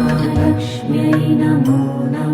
महालक्ष्म्यै नमो नमः ॐ विष्णुप्रियायै नमो